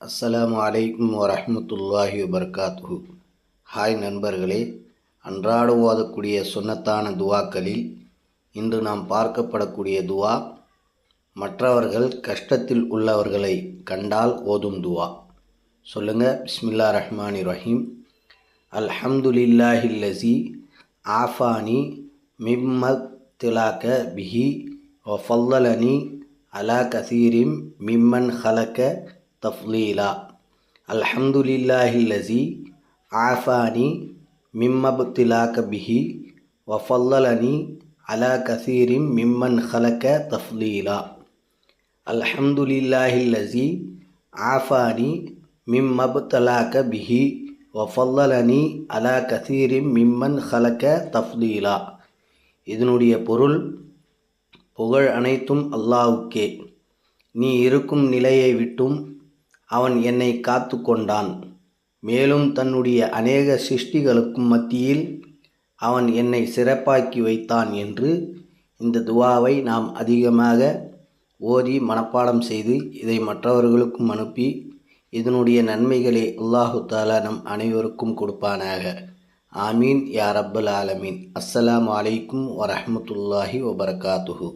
அஸ்ஸலாமு அலைக்கும் வரஹ்மத்துல்லாஹி வபர்காத்து ஹாய் நண்பர்களே அன்றாட ஓதக்கூடிய சுன்னத்தான துவாக்களில் இன்று நாம் பார்க்கப்படக்கூடிய துவா மற்றவர்கள் கஷ்டத்தில் உள்ளவர்களை கண்டால் ஓதும் துவா. சொல்லுங்க பிஸ்மில்லா ரஹ்மானி ரஹீம். அல்ஹம்துலில்லாஹில்லசி ஆஃபானி மிம்மத் திலாக்க பிஹி ஒஃபல்லனி அலா கசீரிம் மிம்மன் ஹலக்க தஃப்லீலா அல்ஹம்துலில்லாஹில்லசி ஆஃபானி மிம்மபுத்திலாக்க பிஹி வஃபல்லலனி அலா கசீரிம் மிம்மன் ஹலக்க தஃப்லீலா அல்ஹம்துலில்லாஹில்லசி ஆஃபானி மிம்மபுத்தலாக்க பிஹி வஃபல்லலனி அலா கசீரிம் மிம்மன் ஹலக்க தஃப்லீலா இதனுடைய பொருள் புகழ் அனைத்தும் அல்லாவுக்கே நீ இருக்கும் நிலையை விட்டும் அவன் என்னை காத்து கொண்டான். மேலும் தன்னுடைய அநேக சிருஷ்டிகளுக்கும் மத்தியில் அவன் என்னை சிறப்பாக்கி வைத்தான் என்று இந்த துவாவை நாம் அதிகமாக ஓதி மனப்பாடம் செய்து இதை மற்றவர்களுக்கும் அனுப்பி இதனுடைய நன்மைகளை அல்லாஹு தாலா நம் அனைவருக்கும் கொடுப்பானாக. ஆமீன். யா ரப்பல் ஆலமீன். அஸ்ஸலாம் வலைக்கும் வரஹ்மத்துல்லாஹி வபர்காத்துஹூ.